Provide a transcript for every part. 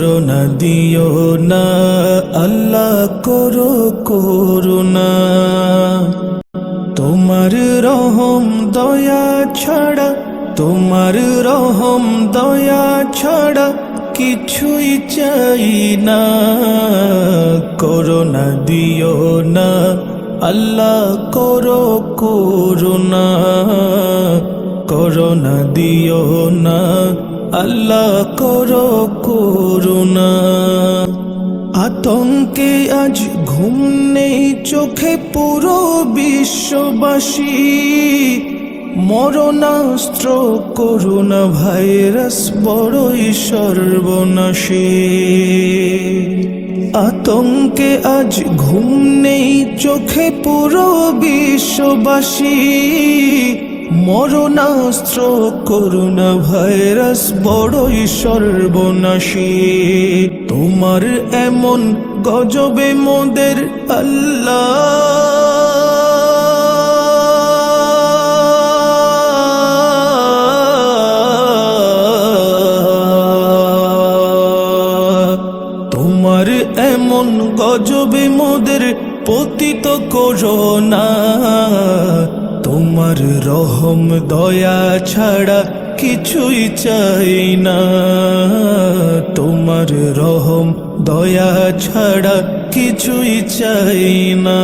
করুণা দিও না, আল্লাহ করো করুণা। তোমার রহম দয়া ছাড়া, তোমার রহম দয়া ছাড়া কিছুই চাই না। করোনা দিও না, আল্লাহ করো করুণা। করোনা দিও না আল্লাহ করো করুণা। আতঙ্কে আজ ঘুম নেই চোখে পুরো বিশ্ববাসী। মরণাস্ত্র করুণা ভাইরাস বড়ই সর্বনাশী। আতঙ্কে আজ ঘুম নেই চোখে পুরো বিশ্ববাসী। মরণাস্ত্র করুণা ভাইরাস বড়ই সর্বনাশী। তোমার এমন গজবে মোদের আল্লাহ। তোমার এমন গজবে মোদের পতিত করোনা। তোমার রহম, দয়া ছাড়া কিছুই চাই না। তোমার রহম, দয়া ছাড়া কিছুই চাই না।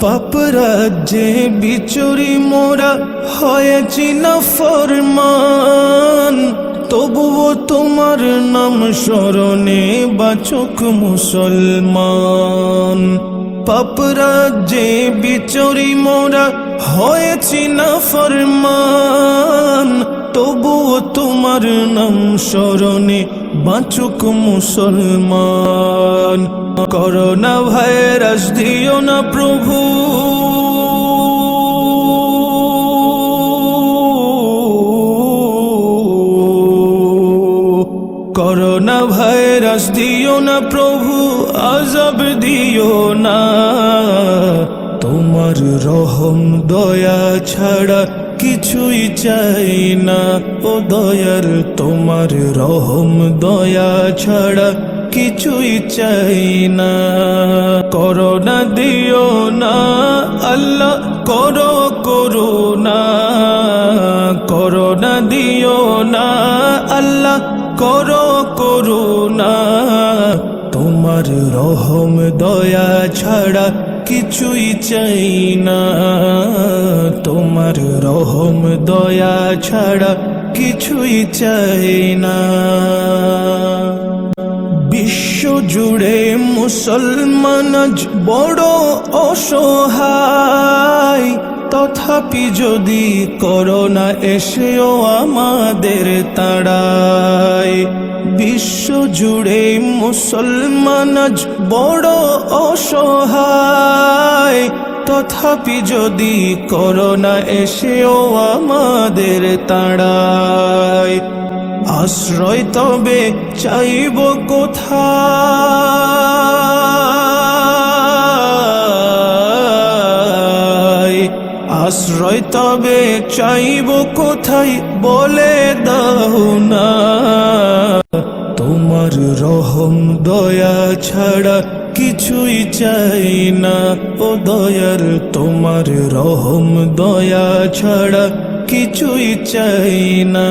পাপ রাজ্যে বিচরি মোরা হয়েছি না ফরমান। তবুও তোমার নাম স্মরণে বাচক মুসলমান। পাপ রাজ্যে বিচরি মোরা হয়েছি না ফরমান, তবুও তোমার নাম স্মরণে বাচক মুসলমান। করোনা ভাইরাস দিও না প্রভু। করোনা ভাইরাস দিও না প্রভু। আজব দিও না। তোমার রহম, দয়া ছাড়া কিছুই চাই না। ও দয়াল তোমার রহম, দয়া ছাড়া কিছুই চাই না। করোনা দিও না, আল্লাহ করো করুণা। করোনা দিও না, আল্লাহ করো করুণা। তোমার রহম দয়া ছাড়া কিছুই চাই না। তোমার রহম দয়া ছাড়া কিছুই চাই না। বিশ্ব জুড়ে মুসলমান বড় অসহায়। তথাপি যদি করোনা এসেও আমাদের তাড়ায়, বিশ্ব জুড়ে মুসলমান বড় অসহায়। তথাপি যদি করোনা এসেও আমাদের তাড়ায়, আশ্রয় তবে চাইব কোথায়? আশ্রয় তবে চাইব কোথায় বলে দাও না। তোমার রহম, দয়া ছাড়া কিছুই চাই না। ও দয়ার, তোমার রহম, দয়া ছাড়া কিছুই চাই না।